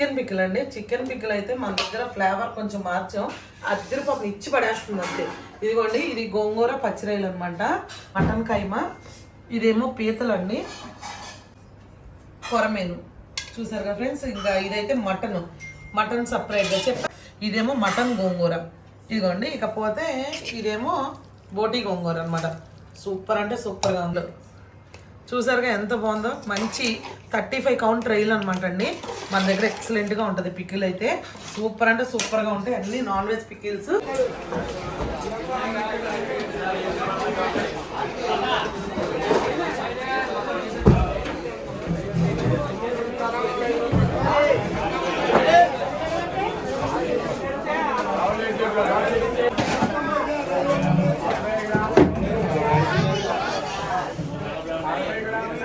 Chicken పిక్కలు అండి. Chicken పిక్కలు అయితే మన దగ్గర ఫ్లేవర్ కొంచెం మార్చాం. అద్దరిపాపం ఇచ్చి పడేస్తుంది అంతే. ఇదిగోండి ఇది గోంగూర పచ్చిరాయలు అనమాట మటన్ కైమ. ఇదేమో పీతలు అండి కొరమేను. చూసారు కదా ఫ్రెండ్స్? ఇంకా ఇదైతే మటన్. మటన్ సపరేట్గా చెప్ప. ఇదేమో మటన్ గోంగూర. ఇదిగోండి ఇకపోతే ఇదేమో బోటి గోంగూర అనమాట సూపర్ అంటే సూపర్గా ఉంది. చూసారుగా ఎంత బాగుందో? మంచి థర్టీ ఫైవ్ కౌంట్ రైల్ అనమాట అండి. మన దగ్గర ఎక్సలెంట్గా ఉంటుంది పికిల్ అయితే. సూపర్ అంటే సూపర్గా ఉంటాయి. అన్ని నాన్ వెజ్ పికిల్స్.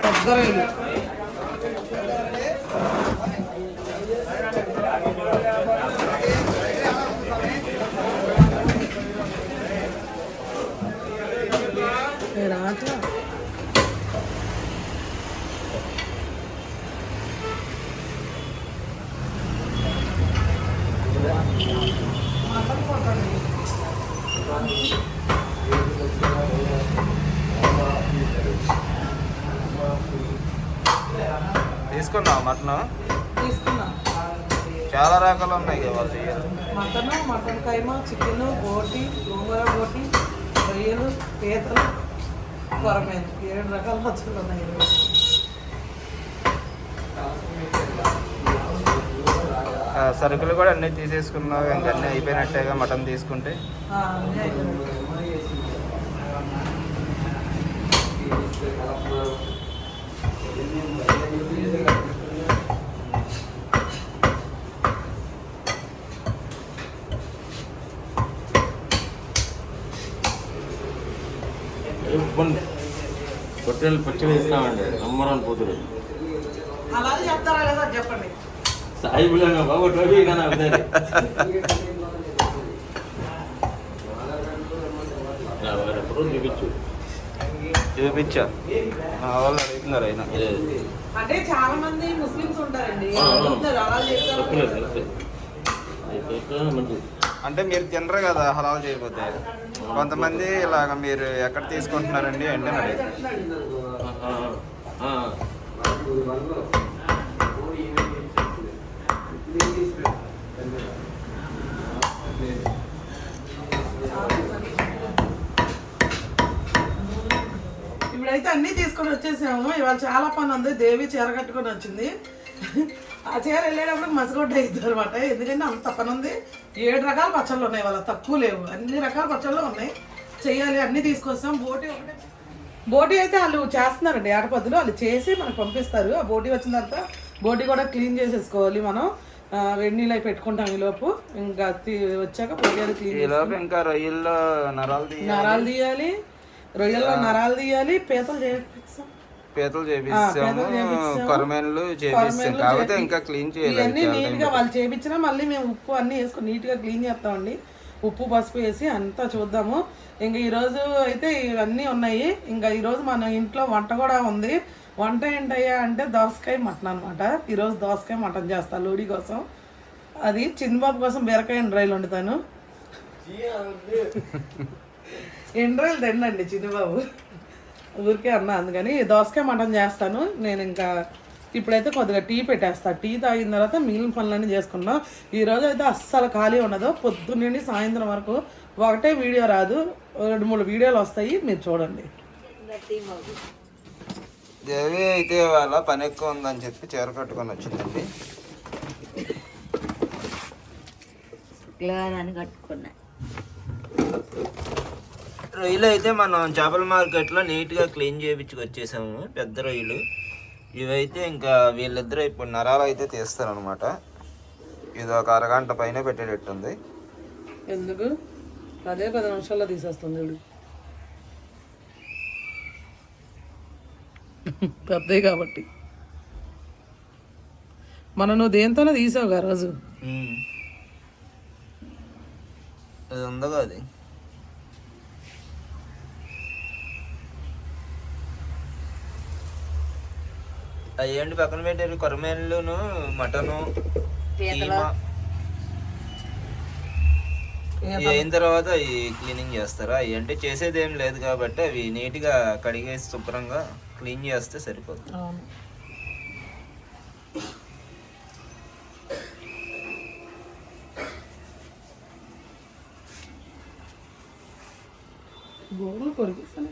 కొబ్బరి రాట్లా తీసుకున్నావు మటన్? తీసుకున్నా. చాలా రకాలు ఉన్నాయి కదా వాళ్ళు. మటన్ మటన్ కైమా చికెన్ బోటి గోంగూర బోటి రొయ్యలు పీతలు కొరమేను ఏడు రకాల పచ్చళ్ళు ఉన్నాయి సరుకులు కూడా అన్నీ తీసేసుకున్నావు. ఇంకా అన్నీ అయిపోయినట్టేగా మటన్ తీసుకుంటే. ఇబ్బంది పొట్టేలు పచ్చిగా ఇస్తామండి. నమ్మరాని చెప్పండి. సాయి బిళ్ళంగా బాబు టోబీ కానీ చూపించు. చూపించా. వాళ్ళు అడుగుతున్నారు అయినా అంటే చాలా మంది ముస్లిమ్స్ ఉంటారండి. అంటే మీరు తినరు కదా హలాల్ చేయకపోతే. కొంతమంది ఇలాగ మీరు ఎక్కడ తీసుకుంటున్నారండి అంటే అని అడుగుతారు. ఆ, ఆ, ఆ. ఇప్పుడైతే తీసుకొని వచ్చేసాము. ఇవాళ చాలా పని ఉంది. దేవి చీర కట్టుకొని వచ్చింది. ఆ చీర వెళ్ళేటప్పుడు మసగొడ్డ అవుతుంది అనమాట ఎందుకంటే అంత పని ఉంది. ఏడు రకాల పచ్చళ్ళు ఉన్నాయి వాళ్ళ తక్కువ లేవు. అన్ని రకాల పచ్చళ్ళు ఉన్నాయి. చెయ్యాలి. అన్ని తీసుకొస్తాం. బోటి ఒకటే. బోటి అయితే వాళ్ళు చేస్తున్నారండి. ఏటపద్దులు వాళ్ళు చేసి మనకు పంపిస్తారు. ఆ బోటి వచ్చిన తర్వాత బోటి కూడా క్లీన్ చేసేసుకోవాలి మనం. వేడి నీళ్ళు అవి పెట్టుకుంటాం ఈ లోపు. ఇంకా వచ్చాక అది క్లీన్ ఇంకా రొయ్యల్లో నరాలు తీయాలి. నరాలు తీయాలి. రొయ్యల్లో నరాలు తీయాలి పీతలు చేపిస్తాం. పీతలు చేపిస్తాము. కొరమేన్లు చేపిస్తాం. కాకపోతే ఇంకా క్లీన్ చేయాలి ఇవన్నీ నీట్గా వాళ్ళు చేపించినా మళ్ళీ మేము ఉప్పు అన్ని వేసుకొని నీట్గా క్లీన్ చేస్తామండి. ఉప్పు పసుపు వేసి అంతా చూద్దాము. ఇంకా ఈ రోజు అయితే ఇవన్నీ ఉన్నాయి. ఇంకా ఈ రోజు మన ఇంట్లో వంట కూడా ఉంది. వంట ఏంటయ్యా అంటే దోసకాయ మటన్ అనమాట ఈరోజు దోసకాయ మటన్ చేస్తా లోడీ కోసం. అది చిన్నబాబు కోసం బీరకాయ ఎండ్రాయిలు వండుతాను. ఎండ్రాయిలు తినండి చిన్నబాబు. ఊరికే అన్నా అందుకని దోసకాయ మటన్ చేస్తాను. నేను ఇంకా ఇప్పుడైతే కొద్దిగా టీ పెట్టేస్తా. టీ తాగిన తర్వాత మిగిలిన పనులన్నీ చేసుకున్నాం. ఈ రోజు అయితే అస్సలు ఖాళీ ఉండదు. పొద్దున్నండి సాయంత్రం వరకు ఒకటే వీడియో రాదు. రెండు మూడు వీడియోలు వస్తాయి. మీరు చూడండి. దేవి అయితే వాళ్ళ పని ఎక్కువ ఉందని చెప్పి చీర కట్టుకొని వచ్చిందండి. కట్టుకున్నా. రొయ్యలు అయితే మనం చేపల మార్కెట్లో నీట్గా క్లీన్ చేయించుకు వచ్చేసాము. పెద్ద రొయ్యలు. ఇవైతే ఇంకా వీళ్ళిద్దరూ ఇప్పుడు నరాలు అయితే తీస్తారనమాట ఇది ఒక అరగంట పైన పెట్టేటట్టుంది. ఎందుకు? అదే పది నిమిషాల్లో తీసేస్తుంది వీడు. పెద్దవి కాబట్టి. మన నువ్వు దేంతోనే తీసావుగా రోజు. ఉమ్. అది ఉందగా అది? అయ్యండి పక్కన పెట్టారు కొరమేనులును మటను అయిన తర్వాత అవి క్లీనింగ్ చేస్తారా? అవి అంటే చేసేది ఏం లేదు కాబట్టి అవి నీట్గా కడిగేసి శుభ్రంగా క్లీన్ చేస్తే సరిపోతుంది. గోడలు కొరికిస్తానే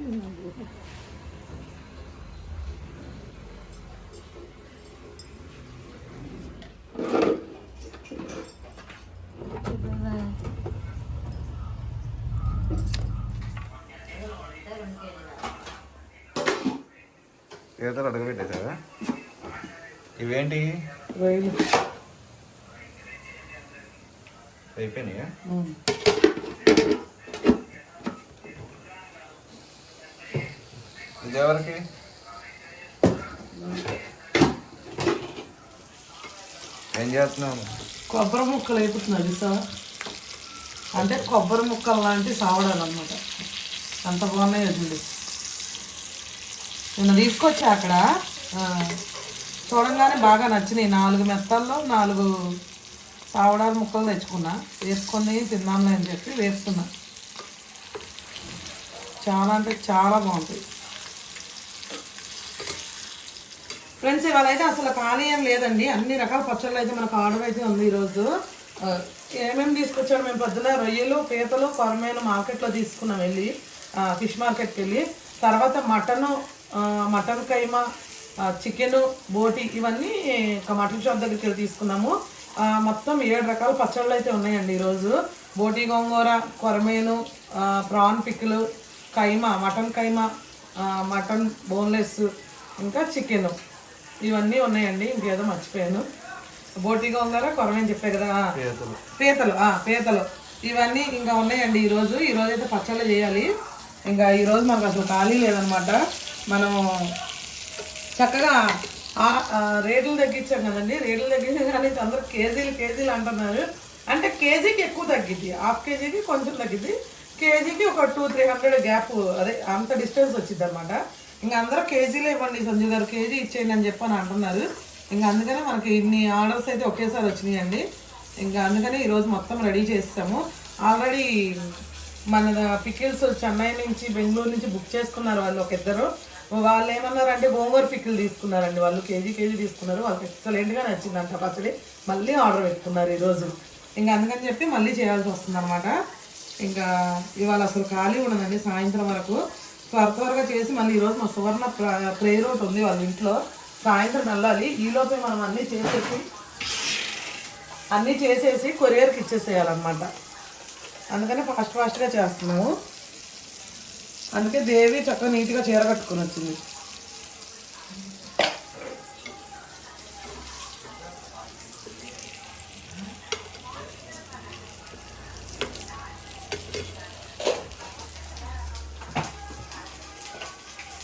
పీతలు అడగబెట్టేసావా ఇవేంటి? అయిపోయినాయా? ఇది ఎవరికి ఏం చేస్తున్నావు? కొబ్బరి ముక్కలు వేపుతున్నారు సార్ అంటే కొబ్బరి ముక్కలు లాంటి సావడాలు అనమాట అంత బాగున్నాయి చూడండి నిన్న తీసుకొచ్చా అక్కడ. చూడంగానే బాగా నచ్చినాయి. నాలుగు మెత్తల్లో నాలుగు సావడాల ముక్కలు తెచ్చుకున్నా. వేసుకొని తిన్నాను అని చెప్పి వేస్తున్నా. చాలా అంటే చాలా బాగుంటుంది ఫ్రెండ్స్ ఇవాళ అయితే అసలు ఖాళీ ఏం లేదండి. అన్ని రకాల పచ్చళ్ళు అయితే మనకు ఆర్డర్ అయితే ఉంది ఈరోజు. ఏమేమి తీసుకొచ్చాడు మేము పొద్దున? రొయ్యలు పీతలు కొరమేను మార్కెట్లో తీసుకున్నాం వెళ్ళి. ఫిష్ మార్కెట్కి వెళ్ళి. తర్వాత మటను మటన్ కైమా చికెన్ బోటి ఇవన్నీ ఒక మటన్ షాప్ దగ్గరికి వెళ్ళి తీసుకున్నాము మొత్తం ఏడు రకాల పచ్చళ్ళు అయితే ఉన్నాయండి ఈరోజు. బోటి గోంగూర కొరమేను ప్రాన్ పిక్కులు కైమా మటన్ కైమా మటన్ బోన్లెస్ ఇంకా చికెన్. ఇవన్నీ ఉన్నాయండి ఇంకేదో మర్చిపోయాను. బోటి గోంగూర కొరమేని చెప్పే కదా. పీతలు. పీతలు ఇవన్నీ ఇంకా ఉన్నాయండి ఈరోజు. ఈరోజు అయితే పచ్చళ్ళు చేయాలి. ఇంకా ఈరోజు మనకు అసలు ఖాళీ లేదనమాట. మనము చక్కగా రేట్లు తగ్గించాం కదండి. రేట్లు తగ్గించాం కానీ అందరూ కేజీలు కేజీలు అంటున్నారు. అంటే కేజీకి ఎక్కువ తగ్గిద్ది. హాఫ్ కేజీకి కొంచెం తగ్గిద్ది. కేజీకి ఒక టూ త్రీ హండ్రెడ్ గ్యాప్ అదే అంత డిస్టెన్స్ వచ్చింది అనమాట ఇంకా అందరూ కేజీలు ఇవ్వండి సంజయ్ గారు. కేజీ ఇచ్చేయండి అని చెప్పని అంటున్నారు. ఇంకా అందుకనే మనకి ఇన్ని ఆర్డర్స్ అయితే ఒకేసారి వచ్చినాయండి. ఇంకా అందుకనే ఈరోజు మొత్తం రెడీ చేస్తాము ఆల్రెడీ మన పికిల్స్ చెన్నై నుంచి బెంగళూరు నుంచి బుక్ చేసుకున్నారు వాళ్ళు ఒక ఇద్దరు. వాళ్ళు ఏమన్నారంటే గోంగూర పిక్కులు తీసుకున్నారండి. వాళ్ళు కేజీ కేజీ తీసుకున్నారు. వాళ్ళకి ఎక్సలెంట్గా నచ్చిందంట పచ్చడి. మళ్ళీ ఆర్డర్ పెట్టుకున్నారు ఈరోజు. ఇంకా అందుకని చెప్పి మళ్ళీ చేయాల్సి వస్తుంది అనమాట ఇంకా ఇవాళ అసలు ఖాళీ ఉండదండి. సాయంత్రం వరకు త్వర త్వరగా చేసి మళ్ళీ ఈరోజు మా సువర్ణ ప్రేయర్ ఒకటి ఉంది వాళ్ళ ఇంట్లో. సాయంత్రం వెళ్ళాలి. ఈలోపే మనం అన్నీ చేసేసి అన్నీ చేసేసి కొరియర్కి ఇచ్చేసేయాలన్నమాట. అందుకని ఫాస్ట్ ఫాస్ట్గా చేస్తున్నాము. అందుకే దేవి చక్కగా నీట్గా చీర కట్టుకొని వచ్చింది.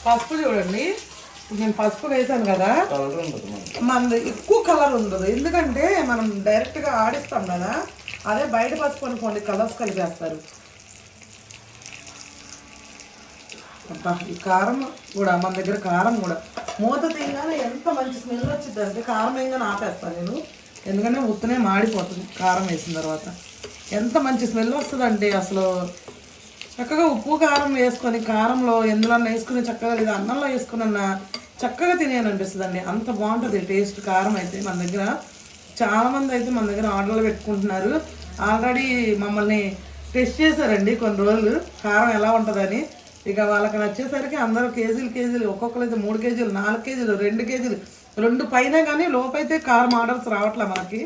పసుపు చూడండి. నేను పసుపు వేసాను కదా. మనది ఎక్కువ కలర్ ఉండదు. ఎందుకంటే మనం డైరెక్ట్గా ఆడిస్తాం కదా. అదే బయట పసుపు అనుకోండి కలర్స్ కలిపేస్తారు. అబ్బా ఈ కారం కూడా మన దగ్గర కారం కూడా. మూత తీయగానే ఎంత మంచి స్మెల్ వచ్చింది అంటే కారం వేయగానే ఆపేస్తాను నేను. ఎందుకంటే ఉత్తనే మాడిపోతుంది కారం వేసిన తర్వాత. ఎంత మంచి స్మెల్ వస్తుందంటే అసలు చక్కగా ఉప్పు కారం వేసుకొని కారంలో ఎందులో వేసుకుని చక్కగా లేదా అన్నంలో వేసుకున్న చక్కగా తినేయాలనిపిస్తుందండి. అండి అంత బాగుంటుంది టేస్ట్ కారం అయితే మన దగ్గర. చాలామంది అయితే మన దగ్గర ఆర్డర్లు పెట్టుకుంటున్నారు. ఆల్రెడీ మమ్మల్ని టెస్ట్ చేశారండి కొన్ని రోజులు. కారం ఎలా ఉంటుందని. ఇక వాళ్ళకి నచ్చేసరికి అందరూ కేజీలు కేజీలు ఒక్కొక్కరు అయితే మూడు కేజీలు నాలుగు కేజీలు రెండు కేజీలు రెండు పైన కానీ లోపైతే కారం ఆర్డర్స్ రావట్లే మనకి.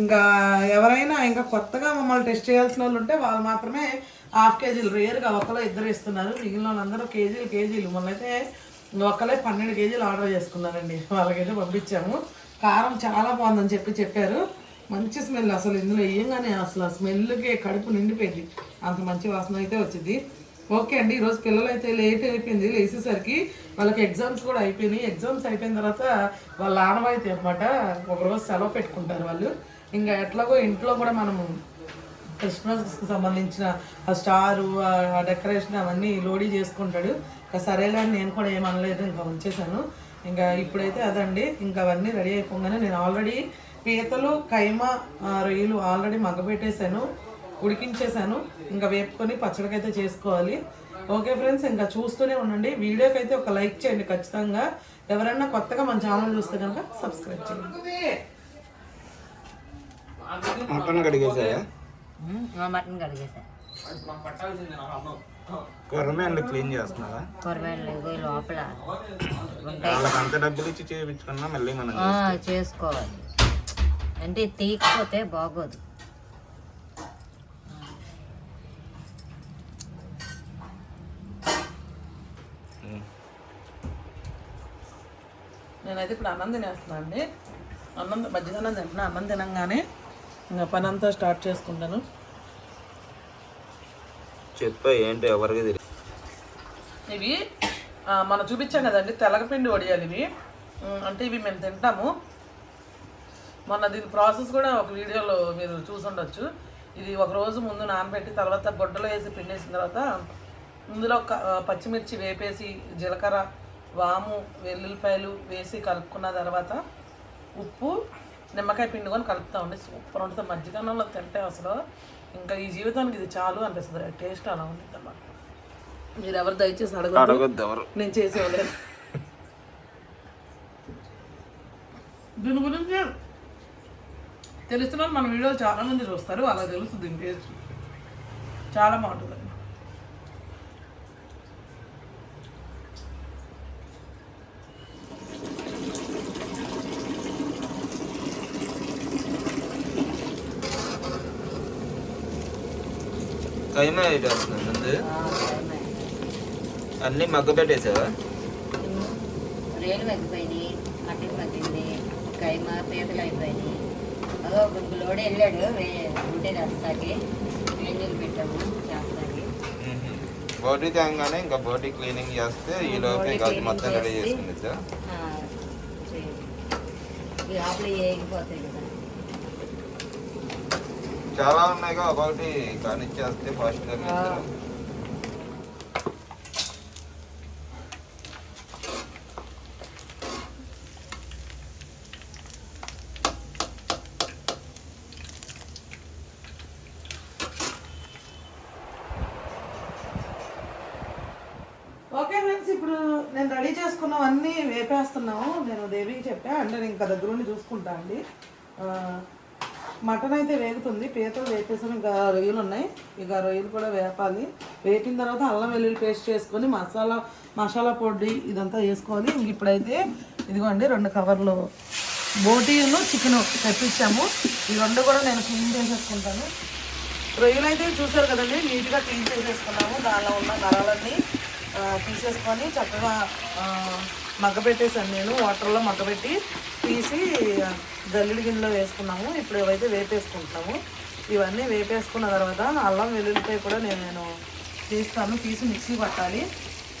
ఇంకా ఎవరైనా ఇంకా కొత్తగా మమ్మల్ని టెస్ట్ చేయాల్సిన వాళ్ళు ఉంటే వాళ్ళు మాత్రమే హాఫ్ కేజీలు రేరుగా ఒకలో ఇద్దరు ఇస్తున్నారు. మిగిలిన వాళ్ళందరూ కేజీలు కేజీలు. మొన్నైతే ఒకలే పన్నెండు కేజీలు ఆర్డర్ చేసుకున్నారండి. వాళ్ళకైతే పంపించాము. కారం చాలా బాగుందని చెప్పి చెప్పారు. మంచి స్మెల్ అసలు. ఇందులో వేయంగానే అసలు ఆ స్మెల్కి కడుపు నిండిపోయింది. అంత మంచి వాసన అయితే వచ్చింది. ఓకే అండి ఈరోజు పిల్లలు అయితే లేట్ అయిపోయింది లేచేసరికి వాళ్ళకి ఎగ్జామ్స్ కూడా అయిపోయినాయి. ఎగ్జామ్స్ అయిపోయిన తర్వాత వాళ్ళ ఆనవాయితీ అనమాట ఒకరోజు సెలవు పెట్టుకుంటారు వాళ్ళు. ఇంకా ఎట్లాగో ఇంట్లో కూడా మనము క్రిస్మస్కి సంబంధించిన ఆ స్టారు ఆ డెకరేషన్ అవన్నీ లోడీ చేసుకుంటాడు. ఇంకా సరేలే అని నేను కూడా ఏమనలేదు ఇంకా ఉంచేశాను. ఇంకా ఇప్పుడైతే అదండి ఇంకా అవన్నీ రెడీ అయిపోగానే నేను ఆల్రెడీ పీతలు కైమ రొయ్యలు ఆల్రెడీ మగ్గబెట్టేశాను. ఉడికించేసాను. ఇంకా వేపుకొని పచ్చడికైతే చేసుకోవాలి. ఓకే ఫ్రెండ్స్ ఇంకా చూస్తూనే ఉండండి. వీడియోకి అయితే ఒక లైక్ చేయండి ఖచ్చితంగా. ఎవరైనా కొత్తగా మన ఛానల్ చూస్తే కనుక సబ్స్క్రైబ్ చేయండి. మటన్ కడిగేసాయా? మటన్ కడిగేసా. కొరమేండ్లు క్లీన్ చేస్తున్నారా? కూరగాయలు ఇగో లోపల వాళ్ళకి అంత డబ్బులు ఇచ్చి చేయించుకున్నా మళ్ళీ మనం ఆ, చేసుకోవాలి. అంటే తీయకపోతే బాగోదు. నేనైతే ఇప్పుడు అన్నం తినేస్తున్నాను అండి. అన్నం మధ్యాహ్నం తింటున్నా అన్నం తినంగానే ఇంకా పని అంతా స్టార్ట్ చేసుకుంటాను. చెప్పా ఏంటి ఎవరికి ఇవి మనం చూపించాం కదండి తెలగపిండి వడియాలు ఇవి. అంటే ఇవి మేము తింటాము. మొన్న దీని ప్రాసెస్ కూడా ఒక వీడియోలో మీరు చూసి ఉండొచ్చు. ఇది ఒక రోజు ముందు నానబెట్టి తర్వాత గొడ్డలో వేసి పిండేసిన తర్వాత ఇందులో పచ్చిమిర్చి వేపేసి జీలకర్ర వాము వెల్లుల్లిపాయలు వేసి కలుపుకున్న తర్వాత ఉప్పు నిమ్మకాయ పిండుకొని కలుపుతామండి సూపర్ ఉంటుంది. మజ్జిగన్నంలో తింటే అసలు ఇంకా ఈ జీవితానికి ఇది చాలు అనిపిస్తుంది. టేస్ట్ అలా ఉంటుంది అన్నమాట. మీరు ఎవరు దయచేసి అడగదు అడగొద్దు ఎవరు. నేను చేసేవాలేదు దీని గురించి వాళ్ళు మన వీడియోలు చాలా మంది చూస్తారు. అలా తెలుస్తుంది దీని టేస్ట్ చాలా బాగుంటుంది. కైమా వేసేస్తున్నాను ముందు. అన్నీ మగ్గ పెట్టేసావా రేలు మగ్గిపోయినాయి మటన్ మగ్గింది కైమ పీతలు అయిపోయినాయి అదో గుంపులోడు వెళ్ళాడు వే- ఉంటే రస్తాకి వేణీళ్ళు పెట్టాము చేస్తాకి బోటీ తేగానే ఇంకా బోటీ క్లీనింగ్ చేస్తే ఈ లోపు cleaning మొత్తం రెడీ చేసి- చేసుకుంది సార్. ఈ లోపల ఏగిపోతాయి కదా చాలా ఉన్నాయిగా ఒకటి కానిచ్చేస్తే ఫాస్ట్గా ఆ. ఓకే ఫ్రెండ్స్ ఇప్పుడు నేను రెడీ చేసుకున్నవన్నీ వేపేస్తున్నాము నేను దేవికి చెప్పా అంటే నేను ఇంకా దగ్గరుండి చూసుకుంటా అండి. మటన్ అయితే వేగుతుంది. పీతలు వేపేసిన ఇంకా రొయ్యలు ఉన్నాయి. ఇక రొయ్యలు కూడా వేపాలి. వేపిన తర్వాత అల్లం వెల్లుల్లి పేస్ట్ చేసుకొని మసాలా మసాలా పొడి ఇదంతా వేసుకోవాలి ఇంక ఇప్పుడైతే ఇదిగోండి రెండు కవర్లు బోటీను చికెన్ తెప్పించాము. ఈ రెండు కూడా నేను క్లీన్ చేసేసుకుంటాను. రొయ్యలు అయితే చూసారు కదండి నీట్గా క్లీన్ చేసేసుకున్నాము. దానిలో ఉన్న నరాలన్నీ తీసేసుకొని చక్కగా మగ్గబెట్టేసాను నేను వాటర్లో మగ్గబెట్టి తీసి జల్లుడి గిన్నెలో వేసుకున్నాము. ఇప్పుడు ఇవైతే వేపేసుకుంటాము ఇవన్నీ వేపేసుకున్న తర్వాత అల్లం వెల్లుల్లిపాయ కూడా నేను నేను తీస్తాను తీసి మిక్సీ పట్టాలి.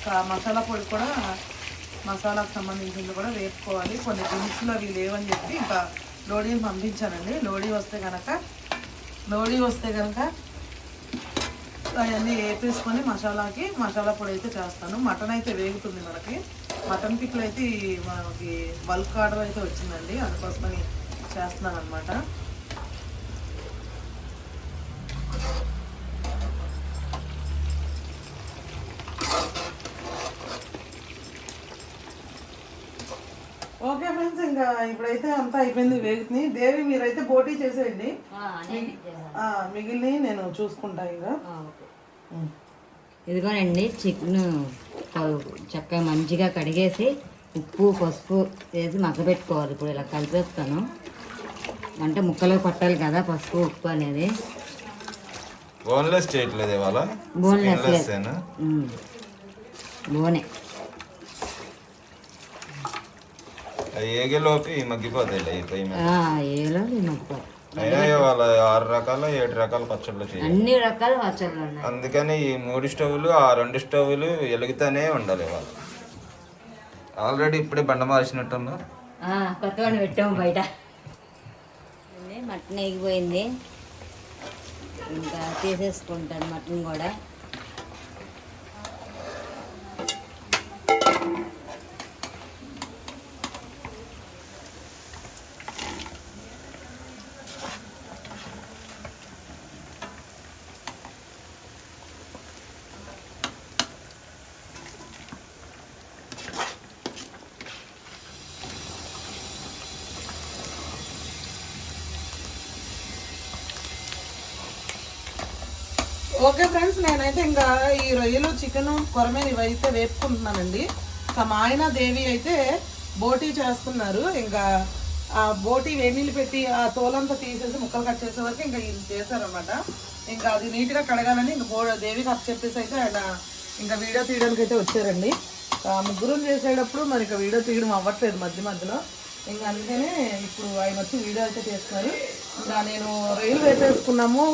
ఆ, మసాలా పొడి కూడా మసాలాకు సంబంధించింది కూడా వేపుకోవాలి. కొన్ని దినుసులు అవి లేవని చెప్పి ఇంకా లోడీని పంపించానండి. లోడీ వస్తే కనుక లోడీ వస్తే కనుక అవన్నీ వేపేసుకొని మసాలాకి మసాలా పొడి అయితే చేస్తాను. మటన్ అయితే వేగుతుంది మనకి. మటన్ పిక్లు అయితే మనకి బల్క్ ఆర్డర్ అయితే వచ్చిందండి. అందుకోసమని చేస్తున్నాను అనమాట ఓకే ఫ్రెండ్స్ ఇంకా ఇప్పుడైతే అంతా అయిపోయింది వేగుతుంది దేవి మీరైతే పోటీ చేసేయండి. ఆ, నేను చూసుకుంటా ఇంకా. ఇదిగోనండి చికెన్ చక్కగా మంచిగా కడిగేసి ఉప్పు పసుపు వేసి మగ్గబెట్టుకోవాలి. ఇప్పుడు ఇలా కలిపేస్తాను. అంటే ముక్కలు పట్టాలి కదా పసుపు ఉప్పు అనేది. బోన్లెస్ చేయట్లేదు ఇవాళ? Boneless Skinless ఇవి మగ్గిపోతాయి మగ్గిపోయి అయినా ఇవాళ ఆరు రకాల ఏడు రకాల పచ్చళ్ళు అన్ని రకాల పచ్చళ్ళు ఉన్నాయి. అందుకని ఈ మూడు స్టవ్లు ఆ రెండు స్టవ్లు వెలుగుతూనే ఉండాలి ఇవాళ. ఆల్రెడీ ఇప్పుడే బండ మార్చినట్టున్నా ఆ, కొత్త వాడిని పెట్టాము బయట. మటన్ ఎగిపోయింది. ఇంకా తీసేసుకుంటాను మటన్ కూడా. ఓకే ఫ్రెండ్స్ నేనైతే ఇంకా ఈ రొయ్యలు చికెన్ కొరమే ఇవైతే వేపుకుంటున్నానండి. ఇంకా మా ఆయన దేవి అయితే బోటీ చేస్తున్నారు. ఇంకా ఆ బోటీ వేణీలు పెట్టి ఆ తోలంతా తీసేసి ముక్కలు కట్ చేసే వరకు ఇంకా ఇది చేశారనమాట ఇంకా అది నీట్గా కడగాలని ఇంకా బో దేవికి అప్ చెప్పేసి అయితే ఆయన ఇంకా వీడియో తీయడానికి అయితే వచ్చారండి. ముగ్గురు చేసేటప్పుడు మరి ఇంకా వీడియో తీయడం అవ్వట్లేదు మధ్య మధ్యలో. ఇంకా అందుకనే ఇప్పుడు ఆయన వచ్చి వీడియో అయితే చేస్తున్నారు ఇంకా నేను రొయ్యలు వేసేసుకున్నాము.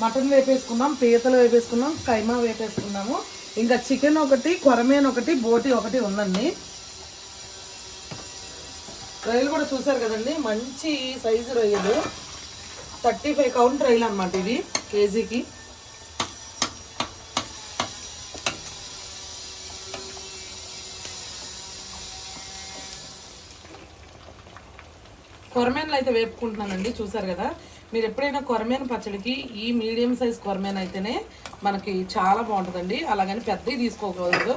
మటన్ వేపేసుకున్నాం పీతలు వేపేసుకున్నాం కైమా వేపేసుకున్నాము ఇంకా చికెన్ ఒకటి కొరమేన్ ఒకటి బోటి ఒకటి ఉందండి. రొయ్యలు కూడా చూసారు కదండి మంచి సైజు రొయ్యలు. థర్టీ ఫైవ్ కౌంట్ రొయ్యలు అనమాట ఇవి కేజీకి. కొరమేన్లు అయితే వేపుకుంటున్నానండి చూసారు కదా. మీరు ఎప్పుడైనా కొరమేన పచ్చడికి ఈ మీడియం సైజ్ కొరమేన అయితేనే మనకి చాలా బాగుంటుందండి. అలాగని పెద్దవి తీసుకోకూడదు.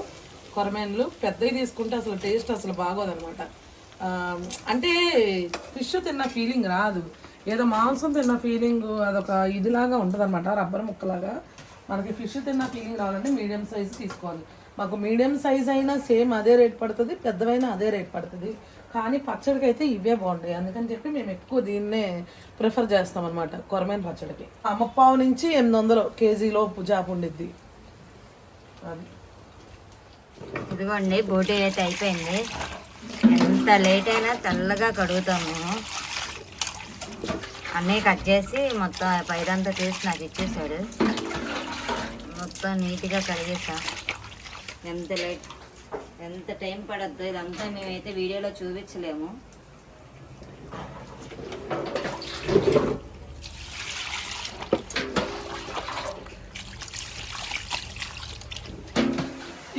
కొరమేన్లు పెద్దవి తీసుకుంటే అసలు టేస్ట్ అసలు బాగోదనమాట. అంటే ఫిష్ తిన్న ఫీలింగ్ రాదు. ఏదో మాంసం తిన్న ఫీలింగ్ అదొక ఇదిలాగా ఉంటుంది అనమాట రబ్బర్ ముక్కలాగా. మనకి ఫిష్ తిన్న ఫీలింగ్ రావాలంటే మీడియం సైజ్ తీసుకోవాలి. మాకు మీడియం సైజ్ అయినా సేమ్ అదే రేట్ పడుతుంది పెద్దవైనా అదే రేట్ పడుతుంది. కానీ పచ్చడికి అయితే ఇవే బాగుంటాయి. అందుకని చెప్పి మేము ఎక్కువ దీన్నే ప్రిఫర్ చేస్తాం అనమాట కొరమైన పచ్చడికి. ఆ నుంచి ఎనిమిది వందలు కేజీలో జాపు ఉండిద్ది. అది. ఇదిగోండి బోటీ అయితే అయిపోయింది. ఎంత లేట్ అయినా తెల్లగా కడుగుతాము. అన్నీ కట్ చేసి మొత్తం పైదంతా తీసి నాకు ఇచ్చేసాడు మొత్తం నీట్గా కడిగేసా. ఎంత లేట్ ఎంత టైం పడద్దు ఇదంతా మేమైతే వీడియోలో చూపించలేము.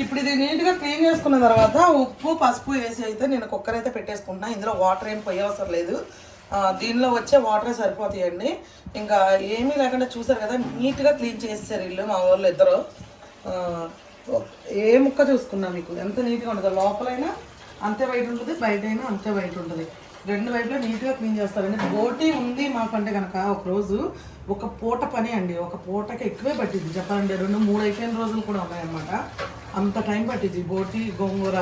ఇప్పుడు ఇది నీట్గా క్లీన్ చేసుకున్న తర్వాత ఉప్పు పసుపు వేసి అయితే నేను కుక్కర్ అయితే పెట్టేసుకుంటున్నా. ఇందులో వాటర్ ఏం పోయే అవసరం లేదు. దీనిలో వచ్చే వాటరే సరిపోతాయండి. ఇంకా ఏమీ లేకుండా చూసారు కదా నీట్గా క్లీన్ చేసేసారు ఇల్లు మా వాళ్ళు ఇద్దరు. ఏ ముక్క చూసుకున్నా మీకు? ఎంత నీట్గా ఉంటుందో. లోపలైనా అంతే వైట్ ఉంటుంది బయట అయినా అంతే వైట్ ఉంటుంది. రెండు వైపులా నీట్గా క్లీన్ చేస్తారండి బోటీ ఉంది మాకంటే కనుక ఒక రోజు ఒక పూట పని అండి. ఒక పూటకి ఎక్కువే పట్టింది చెప్పాలంటే రెండు మూడు అయిపోయిన రోజులు కూడా ఉన్నాయన్నమాట. అంత టైం పట్టింది బోటి గోంగూర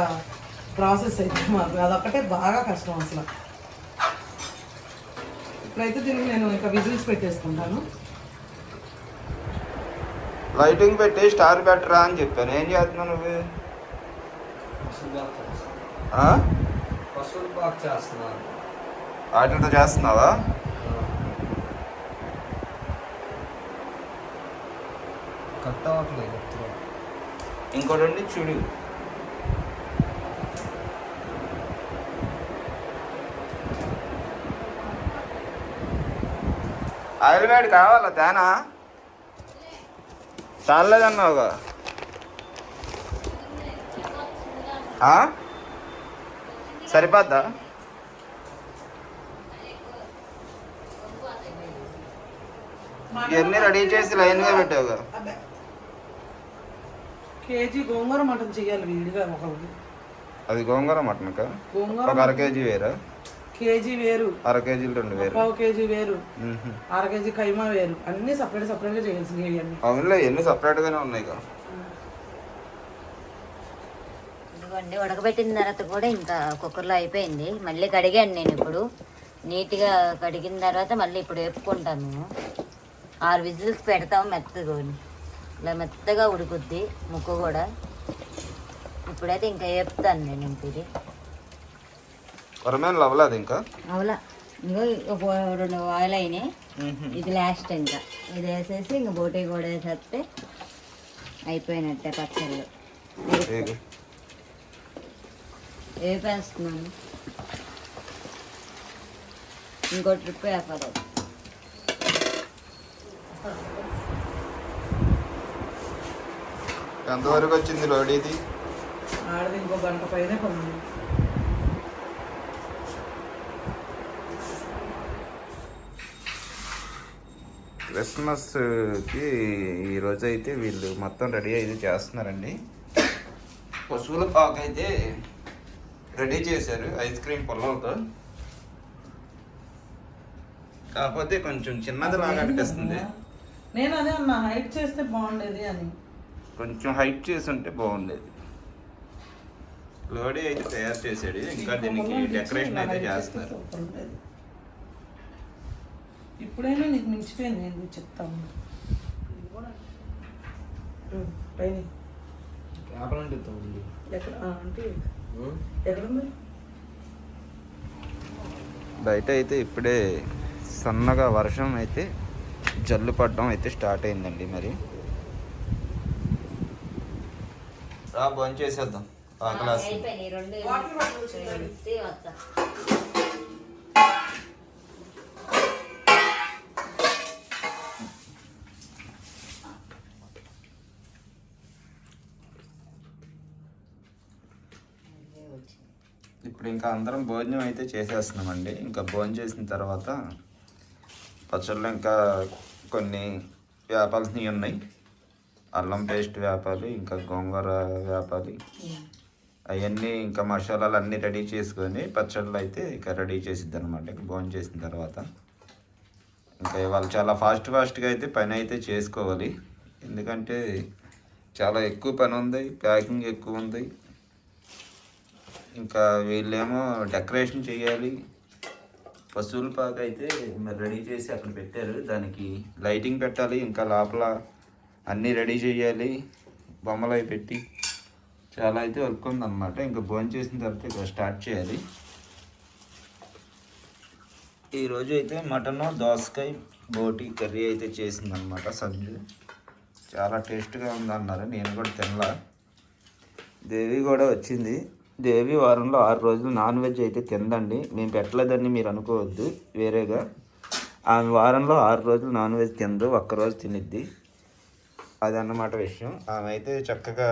ప్రాసెస్ అయితే మాకు అదొక్కటే బాగా కష్టం అసలు. ఇప్పుడైతే దీనికి నేను ఇంకా విజిల్స్ పెట్టేసుకుంటాను. లైటింగ్ పెట్టి స్టార్ పెట్టరా అని చెప్పాను. ఏం చేస్తున్నావు నువ్వు? వాటితో చేస్తున్నావా. ఇంకోటి చూడు. ఆయిల్ వేడి కావాలా తేనా? చాలేదన్నావుగా ఆ? సరిపోద్దా? ఇవన్నీ రెడీ చేసి లైన్గా పెట్టావుగా. అబ్బే. కేజీ గోంగూర మటన్ చేయాలి విడిగా ఒకరికి అది గోంగూర మటన్ ఒక అర కేజీ వేరా కేజీ వేరు. అర కేజీలు రెండు వేరు. పావు కేజీ వేరు. అర కేజీ కైమా వేరు. అన్ని సపరేట్ సపరేట్గా చేయాల్సినవి ఇవన్నీ అవునులే ఎన్ని సపరేట్గానే ఉన్నాయి కదా. ఇదిగోండి ఉడకబెట్టిన తర్వాత కూడా ఇంకా కుక్కర్లో అయిపోయింది. మళ్ళీ కడిగాను నేను ఇప్పుడు. నీట్గా కడిగిన తర్వాత మళ్ళీ ఇప్పుడు వేపుకుంటాను. ఆరు విజిల్స్ పెడతాము మెత్తగా. ఇలా మెత్తగా ఉడుకుద్ది ముక్క కూడా. ఇప్పుడైతే ఇంకా వేపుతాను నేను ఇంక ఇది. వరమేన్ లవ్వలేదు ఇంకా? అవులా. ఇంకో ఒక రెండు ఆయిల్ అయినాయి. ఇది లాస్ట్ ఇంకా. ఇది వేసేసి ఇంక బోటీ కూడా వేసేస్తే అయిపోయినట్టే పచ్చళ్ళు. వేపేస్తున్నాను ఇంకో ట్రిప్ వేపాలి ఎంతవరకు వచ్చింది లోడ్ ఇది? ఆడది ఇంకో గంట పైనే కొంది క్రిస్మస్కి ఈరోజు అయితే వీళ్ళు మొత్తం రెడీ అయితే చేస్తున్నారండి. పశువుల పాక అయితే రెడీ చేశారు ఐస్ క్రీమ్ పొల్లలతో. కాకపోతే కొంచెం చిన్నది లాగా అనిపిస్తుంది. నేను అదే అన్న హైట్ చేస్తే బాగుండేది అని. కొంచెం హైట్ చేసి ఉంటే బాగుండేది. లోడీ అయితే తయారు చేసాడు ఇంకా దీనికి డెకరేషన్ అయితే చేస్తున్నారు. ఇప్పుడైనా నీకు మించిపోయింది నేను చెప్తాను. పైన. తోండి ఎక్కడ? అంటే ఎక్కడుంది బయట అయితే ఇప్పుడే సన్నగా వర్షం అయితే జల్లు పడడం అయితే స్టార్ట్ అయిందండి మరి. రా బంద్ చేసేద్దాం ఆకలేస్తుంది అయిపోయినాయి రెండు వాటర్ బాటిల్ వచ్చింది. ఇస్తే వస్తా ఇప్పుడు ఇంకా అందరం భోజనం అయితే చేసేస్తున్నామండి. ఇంకా భోజనం చేసిన తర్వాత పచ్చళ్ళు ఇంకా కొన్ని వేపాల్సినవి ఉన్నాయి. అల్లం పేస్ట్ వేపాలి ఇంకా గోంగూర వేపాలి అవన్నీ ఇంకా మసాలాలు అన్నీ రెడీ చేసుకొని పచ్చళ్ళు అయితే ఇక రెడీ చేసిద్ది అనమాట ఇక భోజనం చేసిన తర్వాత ఇంకా ఇవాళ చాలా ఫాస్ట్ ఫాస్ట్గా అయితే పని అయితే చేసుకోవాలి. ఎందుకంటే చాలా ఎక్కువ పని ఉంది ప్యాకింగ్ ఎక్కువ ఉంది. ఇంకా వీళ్ళేమో డెకరేషన్ చేయాలి. పశువుల పాక అయితే మరి రెడీ చేసి అక్కడ పెట్టారు. దానికి లైటింగ్ పెట్టాలి. ఇంకా లోపల అన్నీ రెడీ చేయాలి. బొమ్మలు అవి పెట్టి చాలా అయితే వర్క్ ఉందన్నమాట. ఇంకా భోజనం చేసిన తర్వాత ఇక్కడ స్టార్ట్ చేయాలి. ఈరోజు అయితే మటన్ దోసకాయ బోటి కర్రీ అయితే చేసిందనమాట సంజు. చాలా టేస్ట్గా ఉందన్నారు నేను కూడా తినలా. దేవి కూడా వచ్చింది. దేవి వారంలో ఆరు రోజులు నాన్ వెజ్ అయితే తిందండి మేము పెట్టలేదని మీరు అనుకోవద్దు. వేరేగా. ఆమె వారంలో ఆరు రోజులు నాన్ వెజ్ తినదు ఒక్కరోజు తినిద్ది. అదన్నమాట విషయం. ఆమె అయితే చక్కగా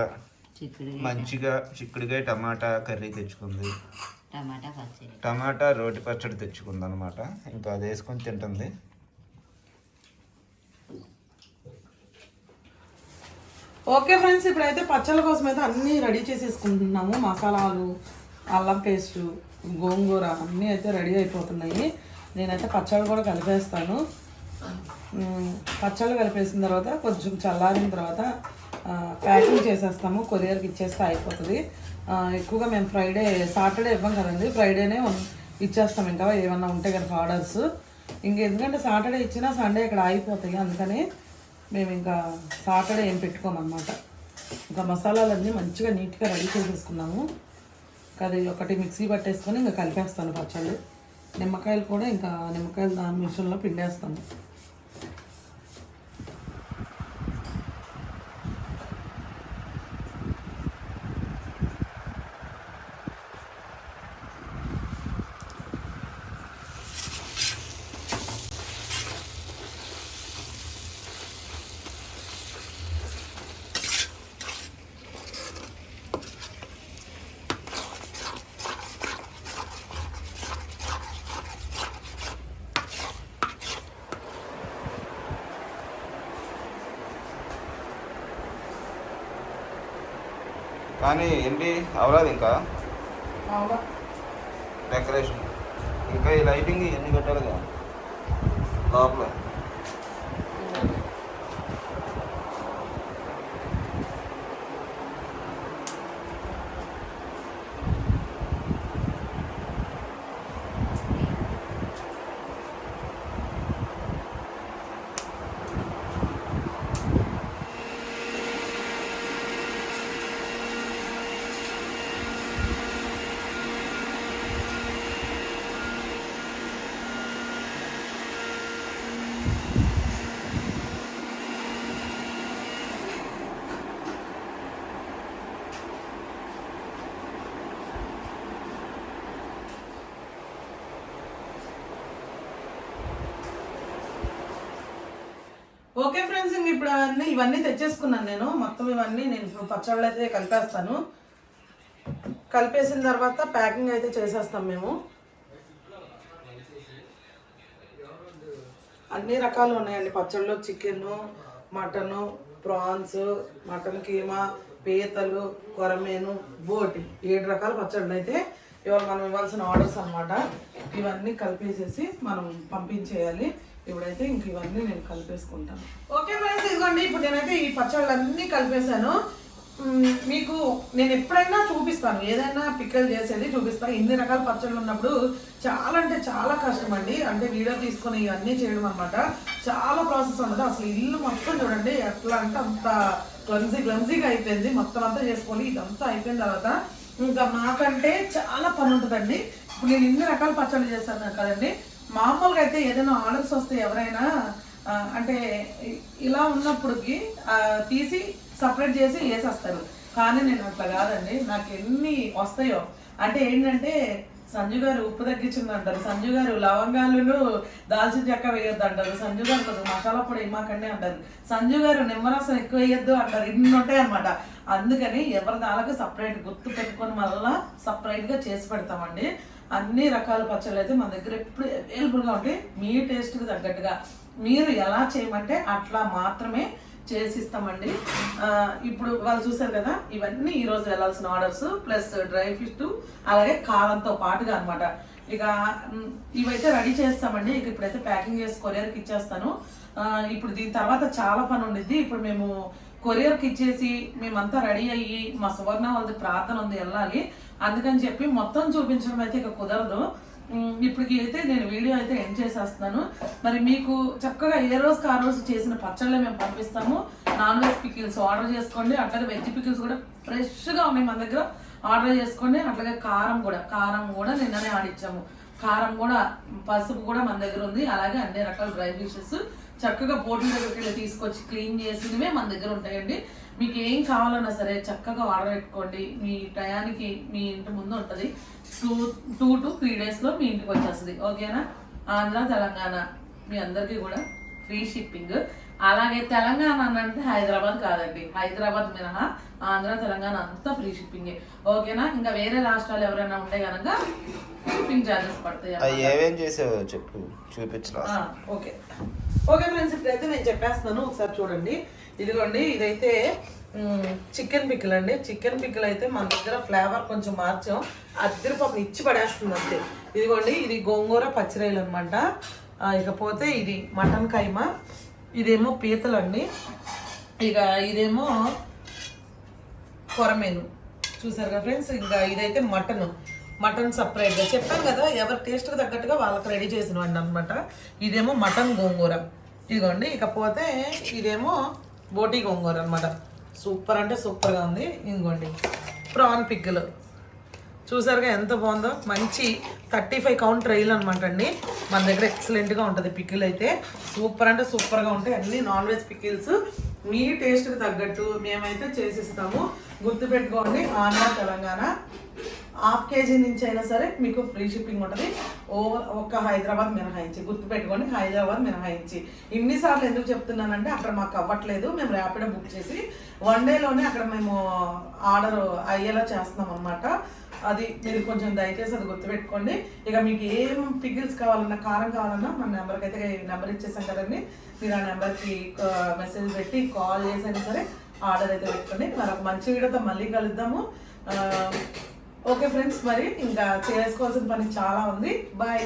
చిక్కుడు మంచిగా చిక్కుడుకాయ టమాటా కర్రీ తెచ్చుకుంది. టమాటా రోటి పచ్చడి తెచ్చుకుంది అనమాట ఇంకా అది వేసుకొని తింటుంది. ఓకే ఫ్రెండ్స్ ఇప్పుడైతే పచ్చళ్ళ కోసం అయితే అన్నీ రెడీ చేసేసుకుంటున్నాము. మసాలాలు అల్లం పేస్ట్ గోంగూర అన్నీ అయితే రెడీ అయిపోతున్నాయి. నేనైతే పచ్చళ్ళు కూడా కలిపేస్తాను. పచ్చళ్ళు కలిపేసిన తర్వాత కొంచెం చల్లారిన తర్వాత ప్యాకింగ్ చేసేస్తాము. కొరియర్కి ఇచ్చేస్తే అయిపోతుంది. ఎక్కువగా మేము ఫ్రైడే సాటర్డే ఇవ్వం కదండి. ఫ్రైడేనే ఇచ్చేస్తాం. ఇంకా ఏమన్నా ఉంటే కనుక ఆర్డర్స్. ఇంక ఎందుకంటే సాటర్డే ఇచ్చినా సండే ఇక్కడ అయిపోతాయి అందుకని మేము ఇంకా సాటర్డే ఏం పెట్టుకోమన్నమాట. ఇంకా మసాలాలన్నీ మంచిగా నీట్గా రెడీ చేసేసుకున్నాము. ఇంకా అది ఒకటి మిక్సీ పట్టేసుకొని ఇంకా కలిపేస్తాను పచ్చళ్ళు. నిమ్మకాయలు కూడా ఇంకా నిమ్మకాయలు దాని మిషన్లో పిండేస్తాము. కానీ ఏంటి? అవరాదు ఇంకా. డెకరేషన్ ఇంకా ఈ లైటింగ్ ఎన్ని పెట్టాలిగా లోపల. ఓకే ఫ్రెండ్స్ ఇంక ఇప్పుడు అవన్నీ ఇవన్నీ తెచ్చేసుకున్నాను నేను. మొత్తం ఇవన్నీ నేను ఇప్పుడు పచ్చళ్ళు అయితే కలిపేస్తాను. కలిపేసిన తర్వాత ప్యాకింగ్ అయితే చేసేస్తాం మేము. అన్ని రకాలు ఉన్నాయండి. పచ్చళ్ళు chicken mutton prawns mutton keema పీతలు కొరమేను బోటి ఏడు రకాల పచ్చళ్ళు అయితే ఇవాళ మనం ఇవ్వాల్సిన ఆర్డర్స్ అన్నమాట. ఇవన్నీ కలిపేసేసి మనం పంపించేయాలి. ఇప్పుడైతే ఇంక ఇవన్నీ నేను కలిపేసుకుంటాను. ఓకే ఫ్రెండ్స్ ఇదిగోండి ఇప్పుడు నేనైతే ఈ పచ్చళ్ళన్నీ కలిపేశాను. మీకు నేను ఎప్పుడైనా చూపిస్తాను. ఏదైనా పిక్కలు చేసేది చూపిస్తాను ఇన్ని రకాల పచ్చళ్ళు ఉన్నప్పుడు చాలా అంటే చాలా కష్టం అండి. అంటే వీడియో తీసుకొని ఇవన్నీ చేయడం అనమాట చాలా ప్రాసెస్ ఉండదు అసలు ఇల్లు మొత్తం చూడండి ఎట్లా అంటే అంత క్లమ్జీ క్లమ్జీగా అయిపోయింది. మొత్తం అంతా చేసుకొని ఇదంతా అయిపోయిన తర్వాత ఇంకా మాకంటే చాలా పని ఉంటుందండి. ఇప్పుడు నేను ఇన్ని రకాల పచ్చళ్ళు చేస్తాను కదండి. మామూలుగా అయితే ఏదైనా ఆర్డర్స్ వస్తే ఎవరైనా అంటే ఇలా ఉన్నప్పటికి తీసి సపరేట్ చేసి వేసేస్తారు. కానీ నేను అట్లా కాదండి. నాకు ఎన్ని వస్తాయో. అంటే ఏంటంటే సంజు గారు ఉప్పు తగ్గించింది అంటారు సంజు గారు లవంగాలను దాల్చిన చెక్క వేయొద్దు అంటారు సంజు గారు కొంచెం మసాలా పొడి వేయమాకండి అంటారు. సంజు గారు నిమ్మరసం ఎక్కువ వేయొద్దు అంటారు. ఇన్ని ఉంటాయి అనమాట అందుకని ఎవరి దానికి సపరేట్ గుర్తు పెట్టుకొని మళ్ళా సపరేట్గా చేసి పెడతామండి. అన్ని రకాల పచ్చళ్ళు అయితే మన దగ్గర ఎప్పుడు అవైలబుల్గా ఉంటాయి. మీ టేస్ట్కి తగ్గట్టుగా. మీరు ఎలా చేయమంటే అట్లా మాత్రమే చేసిస్తామండి. ఇప్పుడు వాళ్ళు చూసారు కదా ఇవన్నీ ఈరోజు వెళ్ళాల్సిన ఆర్డర్స్ ప్లస్ డ్రై ఫిష్ అలాగే కారంతో పాటుగా అనమాట ఇక ఇవైతే రెడీ చేస్తామండి. ఇక ఇప్పుడైతే ప్యాకింగ్ చేసి కొరియర్కి ఇచ్చేస్తాను. ఇప్పుడు దీని తర్వాత చాలా పని ఉండిద్ది. ఇప్పుడు మేము కొరియర్కి ఇచ్చేసి మేమంతా రెడీ అయ్యి మా సువర్ణ వాళ్ళది ప్రార్థన ఉంది వెళ్ళాలి. అందుకని చెప్పి మొత్తం చూపించడం అయితే ఇక కుదరదు. ఇప్పటికి అయితే నేను వీడియో అయితే ఎండ్ చేసేస్తున్నాను. మరి మీకు చక్కగా ఏ రోజుకి ఆ రోజు చేసిన పచ్చళ్ళే మేము పంపిస్తాము. నాన్ వెజ్ పికిల్స్ ఆర్డర్ చేసుకోండి. అట్లాగే వెజ్ పికిల్స్ కూడా ఫ్రెష్గా ఉన్నాయి మన దగ్గర. ఆర్డర్ చేసుకోండి. అట్లాగే కారం కూడా. కారం కూడా నిన్ననే ఆడిచ్చాము కారం కూడా పసుపు కూడా మన దగ్గర ఉంది. అలాగే అన్ని రకాల డ్రై ఫిషెస్ చక్కగా పోటీ దగ్గరికి వెళ్ళి తీసుకొచ్చి క్లీన్ చేసినవే మన దగ్గర ఉంటాయండి. మీకు ఏం కావాలన్నా సరే చక్కగా ఆర్డర్ పెట్టుకోండి. మీ టయానికి మీ ఇంటి ముందు ఉంటుంది. టూ టూ టు త్రీ డేస్లో మీ ఇంటికి వచ్చేస్తుంది. ఓకేనా ఆంధ్ర తెలంగాణ మీ అందరికీ కూడా ఫ్రీ షిప్పింగ్ అలాగే తెలంగాణ అంటే హైదరాబాద్ కాదండి. హైదరాబాద్ మినహా ఆంధ్ర తెలంగాణ అంతా ఫ్రీ షిప్పింగే ఓకేనా ఇంకా వేరే రాష్ట్రాలు ఎవరైనా ఉంటే కనుక షిప్పింగ్ ఛార్జెస్ పడతాయి. ఏమేం చేసావో చెప్పు. చూపించరా ఆ, ఓకే ఓకే ఫ్రెండ్స్ ఇప్పుడైతే నేను చెప్పేస్తున్నాను. ఒకసారి చూడండి. ఇదిగోండి ఇదైతే చికెన్ పిక్కలు అండి చికెన్ పిక్కలు అయితే మన దగ్గర ఫ్లేవర్ కొంచెం మార్చాం. అద్దరిపప్పు ఇచ్చి పడేస్తుంది అంతే. ఇదిగోండి ఇది గోంగూర పచ్చిరాయలు అనమాట ఇకపోతే ఇది మటన్ కైమా. ఇదేమో పీతలు అండి ఇక ఇదేమో కొరమేను. చూసారుగా కదా ఫ్రెండ్స్? ఇంకా ఇదైతే మటన్. మటన్ సపరేట్గా. చెప్పాను కదా ఎవరి టేస్ట్కి తగ్గట్టుగా వాళ్ళకి రెడీ చేసిన వాడిని అనమాట ఇదేమో మటన్ గోంగూర. ఇదిగోండి ఇకపోతే ఇదేమో బోటి గోంగూర అనమాట సూపర్ అంటే సూపర్గా ఉంది. ఇంకోండి ప్రాన్ పిక్కలు. చూసారుగా ఎంత బాగుందో? మంచి థర్టీ ఫైవ్ కౌంట్ రైల్ అనమాట అండి. మన దగ్గర ఎక్సలెంట్గా ఉంటుంది పికిల్ అయితే సూపర్ అంటే సూపర్గా ఉంటాయి. అన్ని నాన్ వెజ్ పికిల్స్ మీ టేస్ట్కి తగ్గట్టు మేమైతే చేసిస్తాము. గుర్తుపెట్టుకోండి ఆంధ్ర తెలంగాణ. హాఫ్ కేజీ నుంచి అయినా సరే మీకు ఫ్రీ షిప్పింగ్ ఉంటుంది. ఓవర్ ఒక్క హైదరాబాద్ మినహాయించి గుర్తుపెట్టుకోండి హైదరాబాద్ మినహాయించి. ఇన్నిసార్లు ఎందుకు చెప్తున్నానంటే అక్కడ మాకు అవ్వట్లేదు. మేము ర్యాపిడో బుక్ చేసి వన్ డేలోనే అక్కడ మేము ఆర్డర్ అయ్యేలా చేస్తున్నాం అనమాట అది మీరు కొంచెం దయచేసి అది గుర్తుపెట్టుకోండి. ఇక మీకు ఏం పిగిల్స్ కావాలన్నా కారం కావాలన్నా మన నెంబర్కి అయితే నెంబర్ ఇచ్చేసాం కదండి. మీరు ఆ నెంబర్కి మెసేజ్ పెట్టి కాల్ చేసైనా సరే ఆర్డర్ అయితే పెట్టుకోండి. మరొక మంచి వీడియోతో మళ్ళీ కలుద్దాము. ఓకే ఫ్రెండ్స్ మరి ఇంకా చేసుకోవాల్సిన పని చాలా ఉంది. బాయ్.